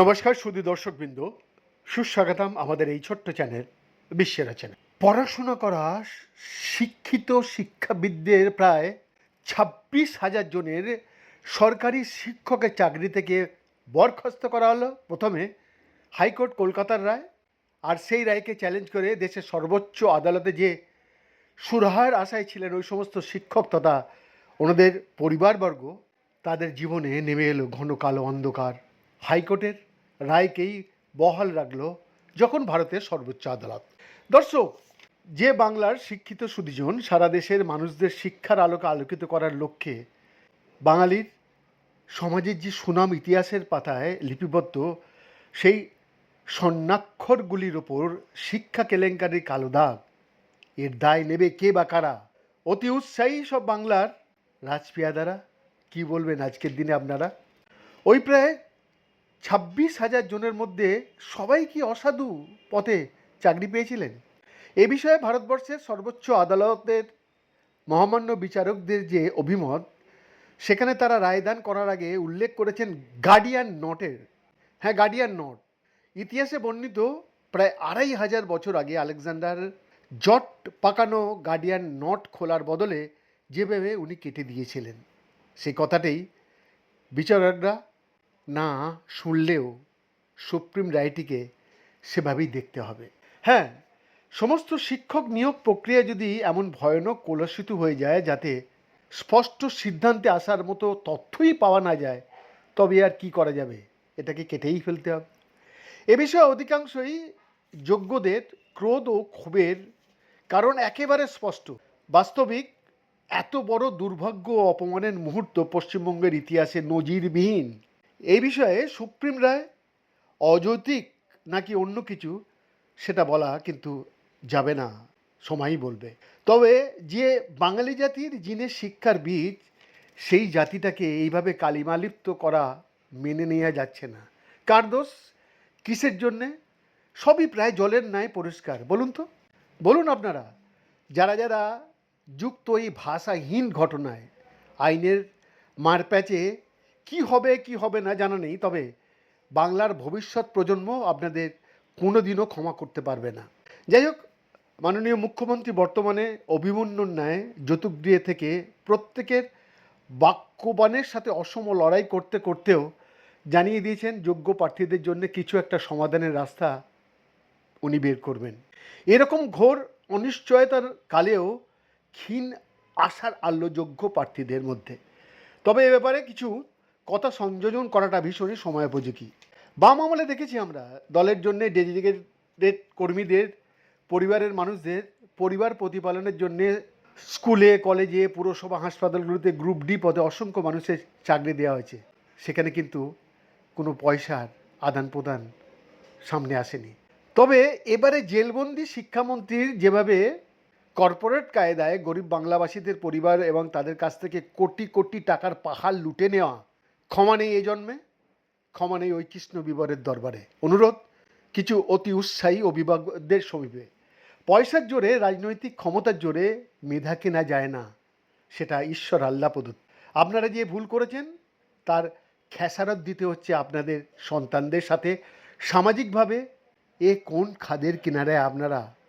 নমস্কার শুধু দর্শকবৃন্দ। সুস্বাগতম আমাদের এই ছোট্ট চ্যানেল, বিশ্বের চ্যানেল পড়াশোনা করা শিক্ষিত শিক্ষাবিদদের প্রায় ছাব্বিশ হাজার জনের সরকারি শিক্ষকের চাকরি থেকে বরখাস্ত করা হলো। প্রথমে হাইকোর্ট, কলকাতার রায়, আর সেই রায়কে চ্যালেঞ্জ করে দেশের সর্বোচ্চ আদালতে যে সুরাহার আশায় ছিলেন ওই সমস্ত শিক্ষক তথা ওনাদের পরিবারবর্গ তাদের জীবনে নেমে এলো ঘন কালো অন্ধকার। হাইকোর্টের রায়কেই বহাল রাখল যখন ভারতের সর্বোচ্চ আদালত। দর্শক, যে বাংলার শিক্ষিত সুদীজন সারা দেশের মানুষদের শিক্ষার আলোকে আলোকিত করার লক্ষ্যে বাঙালির সমাজের যে সুনাম ইতিহাসের পাতায় লিপিবদ্ধ, সেই স্বর্ণাক্ষরগুলির ওপর শিক্ষা কেলেঙ্কারির কালো দাগ, এর দায় নেবে কে বা কারা? অতি উৎসাহী সব বাংলার রাজপিয়াদারা? কি বলবেন আজকের দিনে আপনারা? ওই প্রায় ছাব্বিশ হাজার জনের মধ্যে সবাই কি অসাধু পথে চাকরি পেয়েছিলেন? এ বিষয়ে ভারতবর্ষের সর্বোচ্চ আদালতের মহামান্য বিচারকদের যে অভিমত, সেখানে তারা রায়দান করার আগে উল্লেখ করেছেন গার্ডিয়ান নটের। হ্যাঁ গার্ডিয়ান নট। ইতিহাসে বর্ণিত প্রায় আড়াই হাজার বছর আগে আলেকজান্ডার জট পাকানো গার্ডিয়ান নট খোলার বদলে যেভাবে উনি কেটে দিয়েছিলেন, সেই কথাটাই বিচারকরা না শুনলেও সুপ্রিম রায়টিকে সেভাবেই দেখতে হবে। হ্যাঁ সমস্ত শিক্ষক নিয়োগ প্রক্রিয়া যদি এমন ভয়ানক কলসিত হয়ে যায় যাতে স্পষ্ট সিদ্ধান্তে আসার মতো তথ্যই পাওয়া না যায়, তবে আর কি করা যাবে? এটাকে কেটেই ফেলতে হবে। এ বিষয়ে অধিকাংশই যোগ্যদের ক্রোধ ও ক্ষোভের কারণ একেবারে স্পষ্ট। বাস্তবিক এত বড় দুর্ভাগ্য অপমানের মুহূর্ত পশ্চিমবঙ্গের ইতিহাসে নজিরবিহীন। এই বিষয়ে সুপ্রিম রায় অযৌতিক নাকি অন্য কিছু, সেটা বলা কিন্তু যাবে না, সময়ই বলবে। তবে যে বাঙালি জাতির জিনের শিক্ষার বীজ, সেই জাতিটাকে এইভাবে কালিমালিপ্ত করা মেনে নেওয়া যাচ্ছে না। কার দোষ? কিসের জন্যে? সবই প্রায় জলের ন্যায় পরিষ্কার। বলুন তো। বলুন আপনারা, যারা যারা যুক্ত এই ভাষাহীন ঘটনায়। আইনের মারপ্যাচে কি হবে কি হবে না জানা নেই, তবে বাংলার ভবিষ্যৎ প্রজন্ম আপনাদের কোনোদিনও ক্ষমা করতে পারবে না। যাই হোক, মাননীয় মুখ্যমন্ত্রী বর্তমানে অভিমন্যুর ন্যায় যতুগৃহে থেকে প্রত্যেকের বাক্যবানের সাথে অসম লড়াই করতে করতেও জানিয়ে দিয়েছেন যোগ্য প্রার্থীদের জন্য কিছু একটা সমাধানের রাস্তা উনি বের করবেন। এরকম ঘোর অনিশ্চয়তার কালেও ক্ষীণ আশার আল্য যোগ্য প্রার্থীদের মধ্যে। তবে এ ব্যাপারে কিছু কথা সংযোজন করাটা ভীষণই সময়োপযোগী বাম আমলে দেখেছি আমরা, দলের জন্য ডেডিকেটেড কর্মীদের, পরিবারের মানুষদের, পরিবার প্রতিপালনের জন্যে স্কুলে, কলেজে, পুরসভা, হাসপাতালগুলোতে গ্রুপ ডি পদে অসংখ্য মানুষের চাকরি দেওয়া হয়েছে। সেখানে কিন্তু কোনো পয়সার আদান প্রদান সামনে আসেনি। তবে এবারে জেলবন্দি শিক্ষামন্ত্রীর যেভাবে কর্পোরেট কায়দায় গরিব বাংলাবাসীদের পরিবার এবং তাদের কাছ থেকে কোটি কোটি টাকার পাহাড় লুটে নেওয়া ক্ষমা নেই এই জন্মে, ক্ষমা নেই ওই কৃষ্ণ বিবরের দরবারে। অনুরোধ, কিছু অতি উৎসাহী অভিভাবকদের সমীপে। পয়সার জোরে, রাজনৈতিক ক্ষমতার জোরে মেধা কেনা যায় না, সেটা ঈশ্বর আল্লাহ প্রদত্ত। আপনারা যে ভুল করেছেন, তার খেসারত দিতে হচ্ছে আপনাদের সন্তানদের সাথে। সামাজিকভাবে এ কোন খাদের কিনারায় আপনারা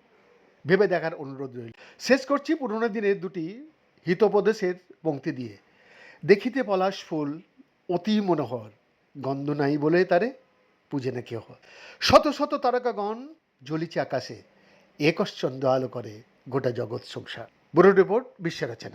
ভেবে দেখার অনুরোধ রইল। শেষ করছি পুরনো দিনের দুটি হিতোপদেশের পঙ্ক্তি দিয়ে। দেখিতে পলাশ ফুল অতি মনোহর, গন্ধ নাই বলে তারে পুজে না কেহ। শত শত তারকাগণ জ্বলিছে আকাশে একশ্চন্দ্র আলো করে গোটা জগৎ সংসার। ব্যুরো রিপোর্ট বিশ্বের